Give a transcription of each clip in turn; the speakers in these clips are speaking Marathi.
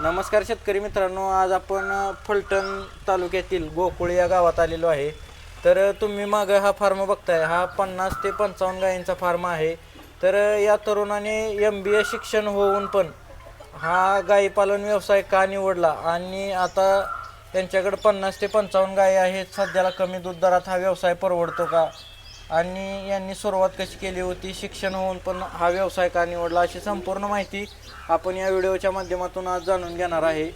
नमस्कार शेतकरी मित्रांनो आज आपण फलटण तालुक्यातील गोकुळ या गावात आलेलो आहे. तर तुम्ही मागं हा फार्म बघताय. हा पन्नास ते पंचावन्न गायींचा फार्म आहे. तर या तरुणाने एम बी ए शिक्षण होऊन पण हा गायीपालन पालन व्यवसाय का निवडला? आणि आता त्यांच्याकडे पन्नास ते पंचावन्न गायी आहेत. सध्याला कमी दूध दरात हा व्यवसाय परवडतो का? आणि यांनी सुरुवात कशी केली होती शिक्षण होऊन पण हा व्यवसाय का निवडला अशी संपूर्ण माहिती आपण या व्हिडिओच्या माध्यमातून आज जाणून घेणार आहे.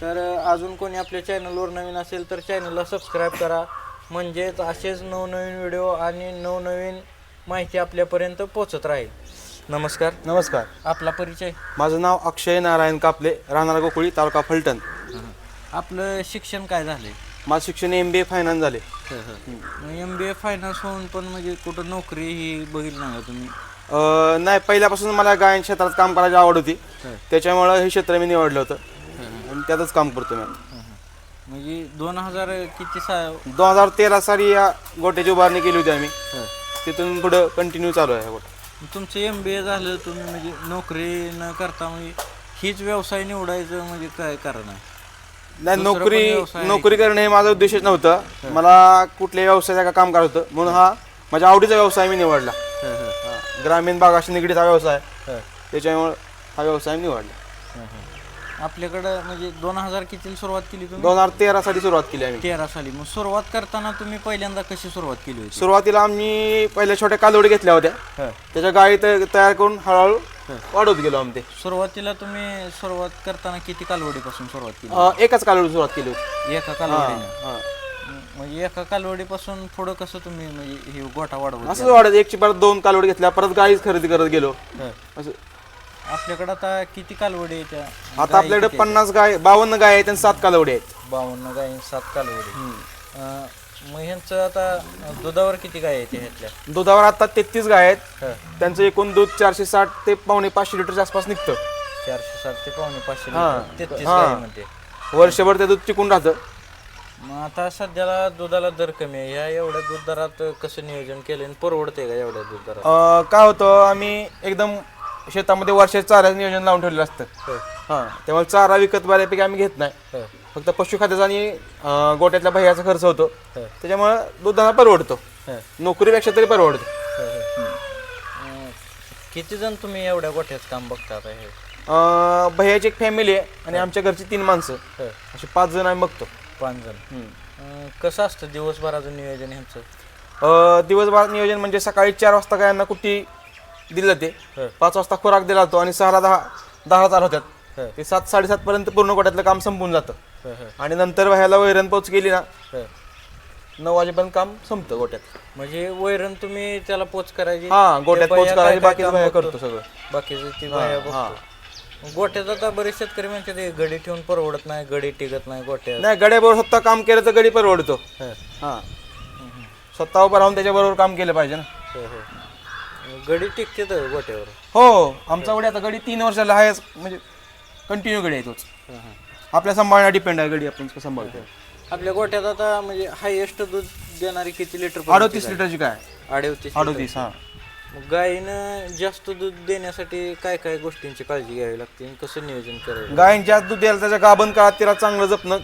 तर अजून कोणी आपल्या चॅनलवर नवीन असेल तर चॅनलला सबस्क्राईब करा. म्हणजेच असेच नवनवीन व्हिडिओ आणि नवनवीन माहिती आपल्यापर्यंत पोचत राहील. नमस्कार. नमस्कार. आपला परिचय. माझं नाव अक्षय नारायण कापले राहणार गोकुळी तालुका फलटण. आपलं शिक्षण काय झालंय? माझं शिक्षण एम बी ए फायनान्स झाले. एम बी ए फायनान्स होऊन पण म्हणजे कुठं नोकरी ही बघितली नाही का तुम्ही? अं, नाही पहिल्यापासून मला गायन क्षेत्रात काम करायची आवड होती. त्याच्यामुळं हे क्षेत्र मी निवडलं होतं. आणि त्यातच काम करतो मी. म्हणजे दोन हजार किती सा दोन हजार तेरा साली या गोट्याची उभारणी केली होती आम्ही. तिथून पुढं कंटिन्यू चालू आहे हा गोटा तुमचं एम बी ए झालं तुम्ही म्हणजे नोकरी न करता म्हणजे हीच व्यवसाय निवडायचं म्हणजे काय कारण आहे? नाही दुसरं नोकरी व्यवसाय नोकरी करणे हे माझा उद्देशच नव्हतं. मला कुठल्याही व्यवसायाचा काम करायचं होतं. म्हणून हा माझ्या आवडीचा व्यवसाय मी निवडला. हा, ग्रामीण भागाशी निगडीत हा. व्यवसाय त्याच्यामुळे हा व्यवसाय मी निवडला. आपल्याकडं म्हणजे दोन हजार किती सुरुवात केली तुम्ही? दोन हजार तेरा साली सुरुवात केली आम्ही. तेरा साली. मग सुरुवात करताना तुम्ही पहिल्यांदा कशी सुरुवात केली होती? सुरुवातीला आम्ही पहिल्या छोट्या कालवडी घेतल्या होत्या. त्याच्या गाडी त- तयार करून हळूहळू वाढवत गेलो आम्ही ते. सुरुवातीला तुम्ही सुरुवात करताना किती कालवडीपासून सुरुवात केली? अं, एकाच कालवडी सुरुवात केली होती. एका कालवडीने? हा. म्हणजे एका कालवडीपासून पुढं कसं तुम्ही म्हणजे हे गोठा वाढवत असंच वाढत एकची परत दोन कालवडी घेतल्या परत गाईच खरेदी करत गेलो. गेला? असं. आपल्याकडं आता किती कालवडी आहे त्या आता आपल्याकडे पन्नास गाय बावन्न गाय आहेत आणि सात कालवडी आहेत. बावन्न गाई सात कालवडी. अं, मग ह्यांचं आता दुधावर किती गाय आहेत ह्यातल्या? दुधावर आता तेहतीस गाय आहेत. हं. त्यांचं एकूण दूध चारशे साठ ते पावणे पाचशे लिटरच्या आसपास निघतं. चारशे साठ ते पावणे पाचशे हा. लिटर, तेहतीस हा. म्हणते. वर्षभर ते दूध टिकून राहतं. मग आता सध्याला दुधाला दर कमी आहे. या एवढ्या दूध दरात कसं नियोजन केलं आणि परवडते का एवढ्या दूध दरात? अं, काय होतं आम्ही एकदम शेतामध्ये वर्षाच्या चाऱ्याचं नियोजन लावून ठेवलेलं असतं. हां. त्यामुळे चारा विकत बऱ्यापैकी आम्ही घेत नाही. हं. फक्त पशुखाद्याचा आणि अं, गोट्यातल्या भैयाचा खर्च होतो. त्याच्यामुळे दुधाला परवडतो. हं. नोकरीपेक्षा तरी परवडतो. अं, किती जण तुम्ही एवढ्या गोठ्यात काम बघता आता हे अं, भैयाची एक फॅमिली आहे आणि आमच्या घरची तीन माणसं. हं. असे पाच जण आम्ही बघतो. पाच जण. अं, कसं असतं दिवसभराचं नियोजन ह्यांचं? अं, दिवसभर नियोजन म्हणजे सकाळी चार वाजता गायांना कुट्टी दिलं ते हं. पाच वाजता खोराक दिला जातो आणि सहाला दहा दहा चालू होत्यात हं. ते सात साडेसात पर्यंत पूर्ण गोट्यातलं काम संपून जातं. आणि नंतर ह्याला वैरण पोच केली ना. नऊ वाजेपर्यंत काम संपतं गोट्यात. म्हणजे वैरण तुम्ही त्याला पोच करायची? हा गोट्यात पोच करायची बाकी? करतो सगळं. बाकीचं ती बाया बघतो. गोट्यात आता बरेच शेतकरी म्हणतात ते गडी ठेवून परवडत नाही गडी टिकत नाही गोट्यात. नाही गड्याबरोबर स्वतः काम केलं तर गडी परवडतो. हं, स्वतः उभं राहून त्याच्याबरोबर काम केलं पाहिजे ना. गडी टिकते तर गोट्यावर. हो आमचा गडी आता गडी तीन वर्षाला आहेच म्हणजे कंटिन्यू गडी आहे तोच. आपल्या सांभाळण्या डिपेंड आहे गडी आपण कसं सांभाळतो आपल्या गोट्यात आता म्हणजे हायएस्ट दूध देणारी किती लिटर अडोतीस लिटरची काय? अडवतीस अडोतीस हा. मग गायीनं जास्त दूध देण्यासाठी काय काय गोष्टींची काळजी घ्यावी लागते आणि कसं नियोजन करायचं गायन जास्त दूध द्यायला त्याच्या गाभण काळात तिला चांगलं जपणं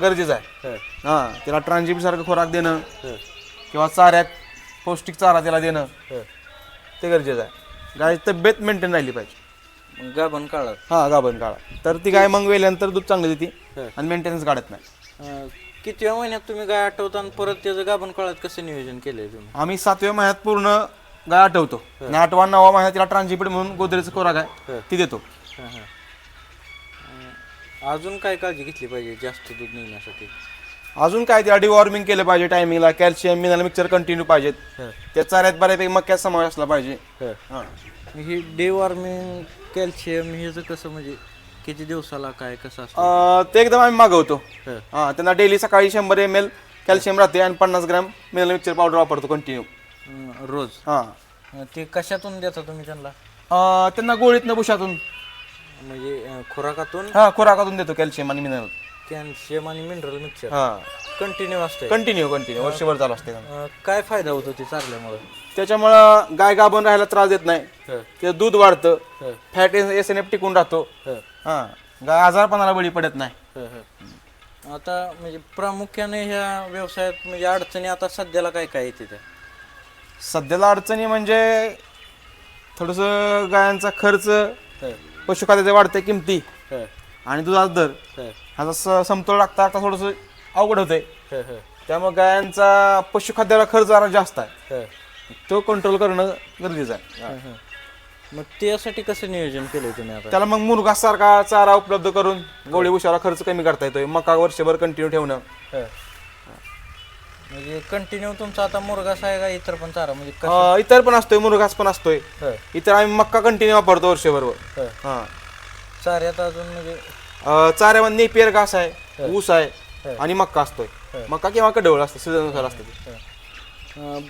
गरजेचं आहे. हं, हा तिला ट्रान्झिम सारखं खोराक देणं हं, किंवा चाऱ्यात पौष्टिक चारा तिला देणं हं. ते गरजेचं आहे. गायची तब्येत मेंटेन राहिली पाहिजे. गाभण काळात हा गाभण काळात तर ती गाय मग वेल्यानंतर दूध चांगलं देते. आणि मेंटेनन्स काढत नाही. अं, कितव्या महिन्यात तुम्ही गाय आठवता आणि परत त्याचं गाभण काळात कसं नियोजन केलंय तुम्ही? आम्ही सातव्या महिन्यात पूर्ण गाय आठवतो. आणि आठवा नववा महिन्यात तिला ट्रान्झिपिड म्हणून गोदरेचं खोराक आहे ती देतो. हं, हं. अं, अजून काय काळजी घेतली पाहिजे जास्त दूध निघण्यासाठी अजून काय तिला डिवॉर्मिंग केलं पाहिजे टायमिंगला कॅल्शियम मिनरल मिक्सर कंटिन्यू पाहिजेत. त्या चाऱ्यात बऱ्यापैकी मक्यात समावेश असला पाहिजे. हं. हा. ही डेवॉर्मिंग कॅल्शियम ह्याचं कसं म्हणजे किती दिवसाला काय कसं असतं? अं, ते एकदम आम्ही मागवतो. हं. हा त्यांना डेली सकाळी शंभर एम एल कॅल्शियम राहते आणि पन्नास ग्रॅम मिनरल मिक्सर पावडर वापरतो कंटिन्यू अं, रोज? हा. अं, ते कशातून देता तुम्ही त्यांना? अं, त्यांना गोळीतनं बुशातून. म्हणजे अं, खुराकातून? हा खोराकातून देतो कॅल्शियम आणि मिनरल कॅल्शियम आणि मिनरल मिक्सर हा. कंटिन्यू असते कंटिन्यू कंटिन्यू वर्षभर चालू असते अं, काय फायदा होतो ते चारल्यामुळे त्याच्यामुळं गाय गाभण राहायला त्रास देत नाही. ते दूध वाढतं. फॅट एस एन एफ टिकून राहतो. हा. गाय आजारपणाला बळी पडत नाही. हं, हं. आता म्हणजे प्रामुख्याने ह्या व्यवसायात म्हणजे अडचणी आता सध्याला काय काय येते त्या? सध्याला अडचणी म्हणजे थोडंसं गायांचा खर्च हं, पशुखाद्याच्या वाढत्या किमती हं, आणि दुधाचा दर. हं, ह्याचा स- समतोल लागता लागता थोडंसं अवघड होतंय. हं, हं, त्यामुळे गायांचा पशुखाद्याला खर्च जरा जास्त आहे. हं, तो कंट्रोल करणं गरजेचं आहे. मग त्यासाठी कसं नियोजन केलंय तुम्ही आता? त्याला मग मुरघासारखा चारा उपलब्ध करून गोळी उशाला खर्च कमी करता येतोय. मका वर्षभर कंटिन्यू ठेवणं. हं. म्हणजे कंटिन्यू तुमचा आता मुरगास आहे का इतर पण चारा? म्हणजे कसं? अं, इतर पण असतोय मुरघास पण असतोय. हं, इतर आम्ही मक्का कंटिन्यू वापरतो वर्षभर हं. चाऱ्यात अजून म्हणजे चाऱ्यामध्ये नेपियर घास आहे ऊस आहे. आणि मक्का असतोय. मक्का किंवा कडवळ असतं सीझननुसार असतं ते. अं,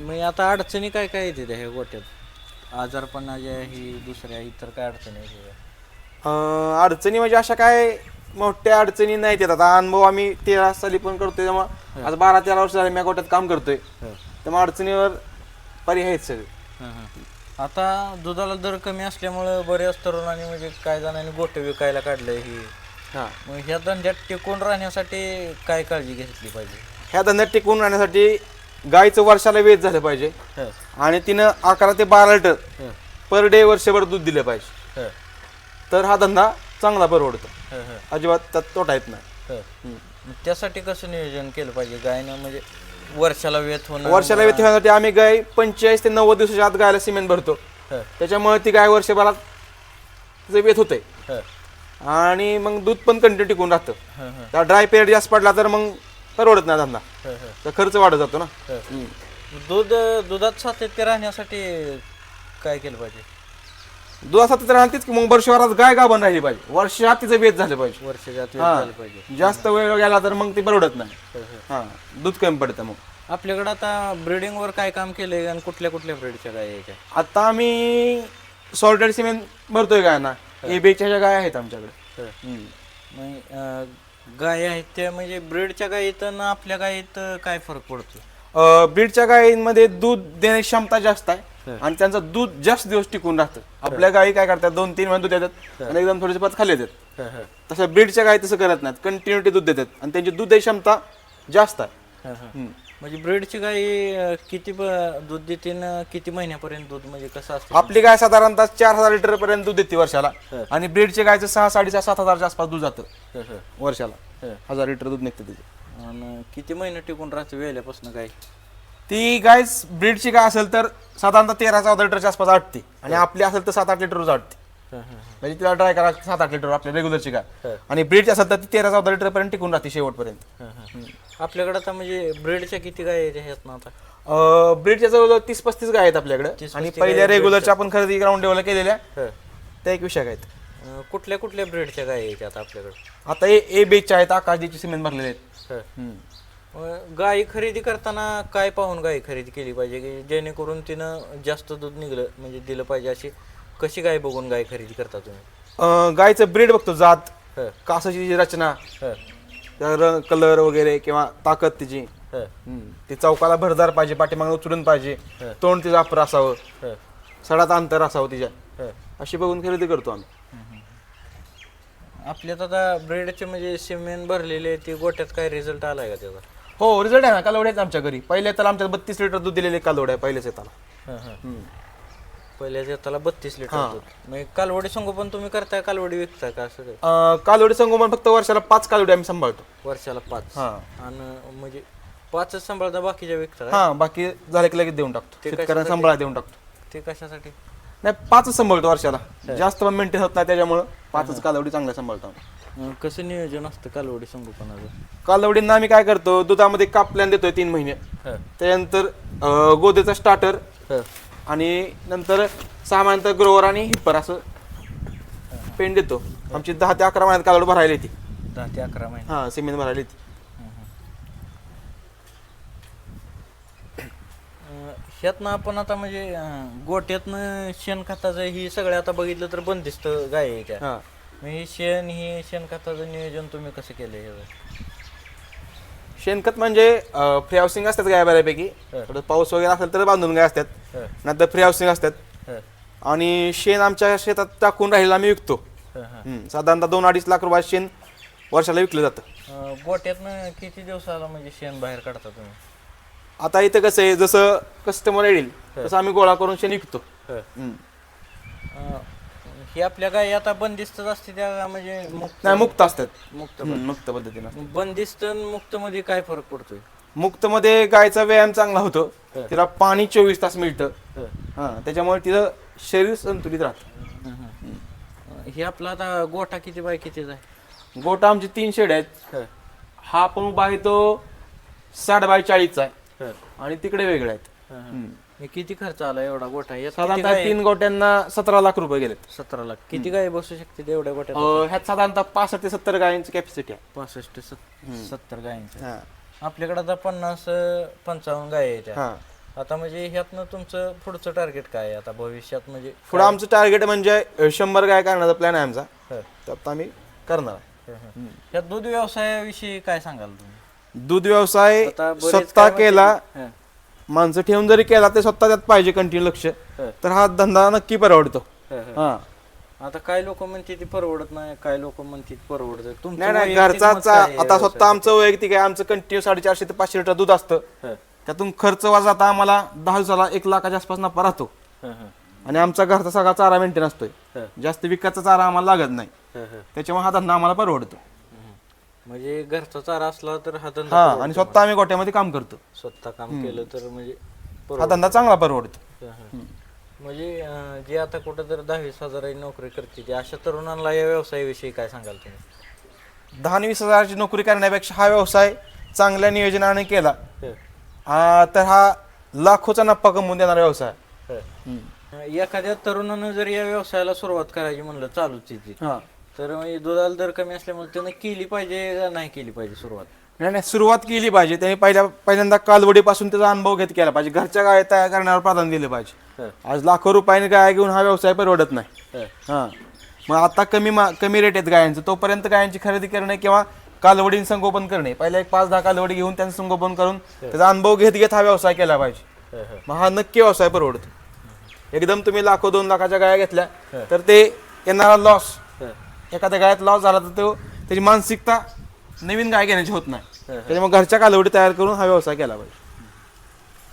मग आता अडचणी काय काय येते त्या ह्या गोट्यात? आजारपणाच्या ही दुसऱ्या इतर काय अडचणी येते अं, अडचणी म्हणजे अशा काय मोठ्या अडचणी नाहीत येत आता अनुभव आम्ही तेरा साली पण करतोय त्यामुळे आज बारा तेरा वर्ष झाले मी गोट्यात काम करतोय. हं. त्यामुळे अडचणीवर पर्याय आहेत सगळे. हं, हं. आता दुधाला दर कमी असल्यामुळं बऱ्याच तरुणांनी म्हणजे काय जणांनी गोटे विकायला काढलंय ही हा. मग ह्या धंद्यात टिकून राहण्यासाठी काय काळजी घेतली पाहिजे? ह्या धंद्यात टिकून राहण्यासाठी गायचं वर्षाला वेध झालं पाहिजे. हं, आणि तिनं अकरा ते बारा लिटर हं, पर डे वर्षभर दूध दिलं पाहिजे. हं, तर हा धंदा चांगला परवडतो. हं, हं, अजिबात त्यात तोटा येत नाही. हं. मग त्यासाठी कसं नियोजन केलं पाहिजे? गायनं म्हणजे वर्षाला वेत होणं वर्षाला वेध होण्यासाठी आम्ही गाय पंचेचाळीस ते नव्वद दिवसाच्या आत गायला सिमेंट भरतो. हं, त्याच्यामुळे ती गाय वर्षभरात तिचं वेध होते हं, आणि मग दूध पण कंटिन्यू टिकून राहतं. त्या ड्राय पिरियड जास्त पडला तर मग परवडत नाही धंदा. तर खर्च वाढत जातो ना. दूध दुधात सातत्य राहण्यासाठी काय केलं पाहिजे? दुधासाठी तर राहतेच की मग वर्षभरात गाय गाभण राहिली पाहिजे. वर्षात तिचं वेध झालं पाहिजे. हा. झालं पाहिजे. जास्त वेळ गेला तर मग ती परवडत नाही. हं, दूध कमी पडतं मग. आपल्याकडे आता ब्रीडिंग वर काय काम केलंय आणि कुठल्या कुठल्या ब्रीडच्या गाय आता आम्ही सॉल्टेड सिमेंट भरतोय गायना. ए बेच्या गाय आहेत आमच्याकडे. हम्म. मग अं, गाय आहेत त्या म्हणजे ब्रीडच्या गायीत आणि आपल्या गायीत काय फरक पडतो? अं, ब्रीडच्या गायींमध्ये दूध देण्याची क्षमता जास्त आहे आणि त्यांचं दूध जास्त दिवस टिकून राहतं. आपल्या गायी काय करतात? दोन तीन महिने दूध देतात आणि एकदम थोडेसे परत खाली देतात हं, हं, तसं ब्रीडच्या गायी तसं करत नाहीत. कंटिन्युटी दूध देतात. आणि त्यांची दूध क्षमता जास्त आहे. हं, हं. हम्म. म्हणजे ब्रीडची गाय अं, किती दूध देते न किती महिन्यापर्यंत दूध? म्हणजे कसं असतं? आपली गाय साधारणतः चार हजार लिटर पर्यंत दूध देते वर्षाला. आणि ब्रीडच्या गायचं सहा साडेचार सात हजारच्या आसपास दूध जातं वर्षाला. हजार लिटर दूध निघतं तिथे आणि किती महिने टिकून राहते वेल्यापासून गाय ती गाय ब्रीडची गाय असेल तर साधारणतः तेरा चौदा लिटरच्या आसपास आटते. आणि आपली असेल तर सात आठ लिटर रोज आटते म्हणजे तिला ट्राय करा सात आठ लिटर आपल्या रेग्युलरची गाय. आणि ब्रीडची असेल तर ती तेरा चौदा लिटर पर्यंत टिकून राहते शेवटपर्यंत. आपल्याकडे आता म्हणजे ब्रीडच्या किती गाय आहेत ना आता? ब्रीडच्या जवळजवळ तीस पस्तीस गाय आहेत आपल्याकडे. 30-35 आणि गाय पहिल्या रेग्युलरच्या आपण खरेदी ग्राउंड लेवलला केलेल्या हं. त्या एक विषय आहेत. अं, कुठल्या कुठल्या ब्रीडच्या गाय आहेत आता आपल्याकडे? आता ए ए बेच्या आहेत आकाशदीचे सिमेंट भरलेले आहेत. हं. हम्म. गाय खरेदी करताना काय पाहून गाय खरेदी केली पाहिजे की जेणेकरून तिनं जास्त दूध निघलं म्हणजे दिलं पाहिजे अशी कशी गाय बघून गाय खरेदी करता तुम्ही? अं, गायचं ब्रीड बघतो जात कासाची जी रचना हं, त्या रंग कलर वगैरे किंवा ताकद तिची. हं, हम्म. ती चौकाला भरदार पाहिजे पाठीमागं उचलून पाहिजे. हं. तोंड तिचं अपर असावं. हं, सडात अंतर असावं तिच्या. हं. अशी बघून खरेदी करतो आम्ही. आपल्यात आता ब्रेडचे म्हणजे सिमेंट भरलेले ते गोट्यात काय रिझल्ट आलाय का त्याचा? हो रिझल्ट आहे ना कालवडे आहेत आमच्या घरी. पहिले तर आमच्या बत्तीस लिटर दूध दिलेले कालवड आहे पहिलेच येताला हं, हं. पहिल्या त्याला बत्तीस लिटर हां. दूध. मग कालवडी संगोपन तुम्ही करताय कालवडी विकताय का असं काय अं, कालवडी संगोपन फक्त वर्षाला पाच कालवडी आम्ही सांभाळतो. वर्षाला पाच. हा. आणि म्हणजे पाचच सांभाळता बाकीच्या विकता? हा बाकी झाले की लगेच देऊन टाकतो. ते शेतकऱ्यांना? सांभाळा देऊन टाकतो. ते कशासाठी? नाही पाचच सांभाळतो वर्षाला. जास्त पण मेंटेन होत नाही त्याच्यामुळं पाचच कालवडी चांगल्या सांभाळतो आम्ही. अं, कसं नियोजन असतं कालवडी संगोपनाचं? कालवडींना आम्ही काय करतो दुधामध्ये कापल्यान देतोय तीन महिने. त्यानंतर अं, गोदेचा स्टार्टर आणि नंतर सहा महिन्यानंतर ग्रोवर आणि हिप्पर असं पेंड देतो. आमची दहा ते अकरा महिन्यात कालवड भरायला येते. दहा ते अकरा महिने. हा सिमेंट भरायला येते. ह्यातनं आपण आता म्हणजे अं, गोट्यातनं शेणखताचं ही सगळं आता बघितलं तर बंदिस्त गाय आहे त्या हा. मग ही शेण ही शेणखताचं नियोजन तुम्ही कसं केलं हे शेणखत म्हणजे फ्री हाऊसिंग असतात गाय बऱ्यापैकी. थोडं पाऊस वगैरे असेल तर बांधून गाय असतात? नंतर फ्री हाऊसिंग असतात. आणि शेण आमच्या शेतात टाकून राहिलेलं आम्ही विकतो. हम्म, साधारणतः दोन अडीच लाख रुपये शेण वर्षाला विकलं जातं. अं, गोट्यातनं किती दिवसाला म्हणजे शेण बाहेर काढता तुम्ही? आता इथं कसं आहे जसं कस्टमर येईल तसं आम्ही गोळा करून शेण विकतो. हम्म. अं, ही आपल्या गाई आता बंदिस्तच असते त्या म्हणजे मुक्त नाही मुक्त असतात. मुक्त हम्म, मुक्त पद्धतीनं बंदिस्त आणि मुक्त मध्ये काय फरक पडतोय? मुक्त मध्ये गायचा व्यायाम चांगला होतो. हं. तिला पाणी चोवीस तास मिळतं. हं. त्याच्यामुळे तिचं शरीर संतुलित राहतं. हं, आपला आता गोठा किती बाय कितीचा आहे? गोटा आमचे तीन शेड आहेत. हं, पण उभा आहे तो साठ बाय चाळीसचा आहे. आणि तिकडे वेगळे आहेत. हं. किती खर्च आला एवढा गोठा? यात किती साधारणतः गाय तीन गोट्यांना सतरा लाख रुपये गेलेत. सतरा लाख. किती गाय बसू शकते एवढ्या गोट्यात अं, ह्यात साधारणतः पासष्ट ते सत्तर गायांची कॅपॅसिटी आहे. पासष्ट ते सत- सत्तर गायींच्या हा. आपल्याकडे आता पन्नास अं, पंचावन्न गाय आहेत हा. आता म्हणजे ह्यातनं तुमचं पुढचं टार्गेट काय आहे? आता भविष्यात म्हणजे पुढं आमचं टार्गेट म्हणजे अं, शंभर गाय करण्याचा प्लॅन आहे आमचा. हं, त्यात आम्ही करणार आहे. हं, हं. ह्या दूध व्यवसायाविषयी काय सांगाल तुम्ही? दूध व्यवसाय आता बरेच स्वतः काय केला. म्हणते- हं, माणसं ठेवून जरी केला ते स्वतः त्यात पाहिजे कंटिन्यू लक्ष. तर हा धंदा नक्की परवडतो. हं, आता काय लोक म्हणते ती परवडत नाही काय लोक म्हणते परवडत नाही. घरचा आता स्वतः आमचं वैयक्तिक आहे आमचं कंटिन्यू साडेचारशे ते पाचशे लिटर दूध असतं. त्यातून खर्च वाजाता आम्हाला दहा दिवसाला एक लाखाच्या आसपास नफा राहतो. आणि आमचा घरचा सगळा चारा मेंटेन असतोय. जास्त विकायचा चारा आम्हाला लागत नाही. त्याच्यामुळे हा धंदा आम्हाला परवडतो. म्हणजे घरचा चारा असला तर हा धंदा हा. आणि स्वतः आम्ही गोट्यामध्ये काम करतो स्वतः काम केलं तर म्हणजे हा. धंदा चांगला परवडतो हं. म्हणजे अं, जे आता कुठं तर दहावीस हजाराची नोकरी करते ते अशा तरुणांना या व्यवसायाविषयी काय सांगाल तुम्ही दहा आणि वीस हजाराची नोकरी करण्यापेक्षा हा व्यवसाय चांगल्या नियोजनाने केला हं, आ, तर हा लाखोचा नफा कमवून देणारा व्यवसाय आहे. हं. एखाद्या तरुणानं जर या व्यवसायाला सुरुवात करायची म्हणलं चालूच ती हा. तर म्हणजे दुधाला दर कमी असल्यामुळे त्यानं केली पाहिजे का नाही केली पाहिजे सुरुवात? नाही नाही सुरुवात केली पाहिजे. त्याने पहिल्या पहिल्यांदा कालवडीपासून त्याचा अनुभव घेत केला पाहिजे. घरच्या गाय तयार करण्यावर प्राधान्य दिलं पाहिजे. आज लाखो रुपयाने गाय घेऊन हा व्यवसाय परवडत नाही. हं, मग आता कमी मा कमी रेट आहेत गायांचं. तोपर्यंत गायांची खरेदी करणे किंवा कालवडीन संगोपन करणे. पहिल्या एक पाच दहा कालवडी घेऊन त्यांचं संगोपन करून त्याचा अनुभव घेत घेत हा व्यवसाय केला पाहिजे. मग हा नक्की व्यवसाय परवडतो. एकदम तुम्ही लाखो दोन लाखाच्या गाया घेतल्या. तर? ते येणारा लॉस एखाद्या गायात लॉस झाला तर तो त्याची मानसिकता नवीन गाय घेण्याची होत नाही. त्याच्यामुळे घरच्या कालवडी तयार करून हा व्यवसाय केला पाहिजे